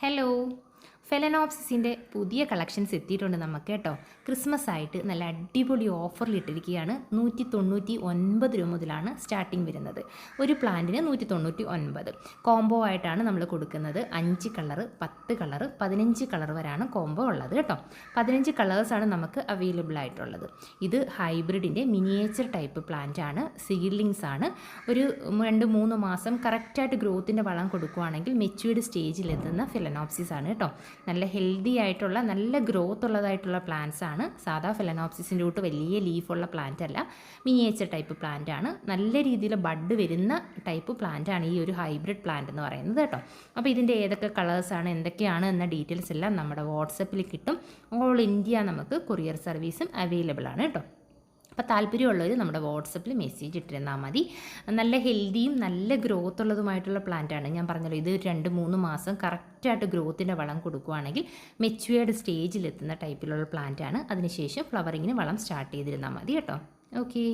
hello. ഫെലനോപ്സിസിന്റെ പുതിയ collections എത്തിയിട്ടുണ്ട് നമുക്ക് കേട്ടോ. ക്രിസ്മസ് ആയിട്ട് നല്ല അടിപൊളി ഓഫറിൽ ഇട്ടിരിക്കുകയാണ്. നൂറ്റി തൊണ്ണൂറ്റി ഒൻപത് രൂപ മുതലാണ് സ്റ്റാർട്ടിങ് വരുന്നത്. ഒരു പ്ലാന്റിന് നൂറ്റി തൊണ്ണൂറ്റി ഒൻപത് കോംബോ ആയിട്ടാണ് നമ്മൾ കൊടുക്കുന്നത്. അഞ്ച് കളറ് പത്ത് കളറ് പതിനഞ്ച് കളർ വരെയാണ് കോംബോ ഉള്ളത് കേട്ടോ. പതിനഞ്ച് കളേഴ്സാണ് നമുക്ക് അവൈലബിൾ ആയിട്ടുള്ളത്. ഇത് ഹൈബ്രിഡിന്റെ മിനിയേച്ചർ ടൈപ്പ് പ്ലാന്റ് ആണ്. സീഡ്ലിങ്സ് ആണ്. ഒരു രണ്ട് മൂന്ന് മാസം കറക്റ്റായിട്ട് ഗ്രോത്തിന്റെ വളം കൊടുക്കുകയാണെങ്കിൽ മെച്യൂർഡ് സ്റ്റേജിലെത്തുന്ന ഫിലനോപ്സിസ് ആണ് കേട്ടോ. നല്ല ഹെൽത്തി ആയിട്ടുള്ള നല്ല ഗ്രോത്ത് ഉള്ളതായിട്ടുള്ള പ്ലാന്റ്സ് ആണ്. സാധാ ഫെലനോപ്സിസിന്റെ കൂട്ട് വലിയ ലീഫുള്ള പ്ലാന്റ് അല്ല. മിനിയേച്ചർ ടൈപ്പ് പ്ലാന്റ് ആണ്. നല്ല രീതിയിൽ ബഡ് വരുന്ന ടൈപ്പ് പ്ലാന്റ് ആണ് ഈ ഒരു ഹൈബ്രിഡ് പ്ലാന്റ് എന്ന് പറയുന്നത് കേട്ടോ. അപ്പോൾ ഇതിന്റെ ഏതൊക്കെ കളേഴ്സാണ് എന്തൊക്കെയാണ് എന്ന ഡീറ്റെയിൽസ് എല്ലാം നമ്മുടെ വാട്സപ്പിൽ കിട്ടും. ഓൾ ഇന്ത്യ നമുക്ക് കൊറിയർ സർവീസും അവൈലബിൾ ആണ് കേട്ടോ. അപ്പോൾ താല്പര്യമുള്ളവർ നമ്മുടെ വാട്സപ്പിൽ മെസ്സേജ് ഇട്ടിരുന്നാൽ മതി. നല്ല ഹെൽത്തിയും നല്ല ഗ്രോത്ത് ഉള്ളതുമായിട്ടുള്ള പ്ലാന്റാണ് ഞാൻ പറഞ്ഞല്ലോ ഇത് രണ്ട് മൂന്ന് മാസം കറക്റ്റായിട്ട് ഗ്രോത്തിന്റെ വളം കൊടുക്കുകയാണെങ്കിൽ മെച്യൂർഡ് സ്റ്റേജിലെത്തുന്ന ടൈപ്പിലുള്ള പ്ലാന്റാണ് അതിനുശേഷം ഫ്ലവറിങ്ങിന് വളം സ്റ്റാർട്ട് ചെയ്തിരുന്നാൽ മതി കേട്ടോ. ഓക്കേ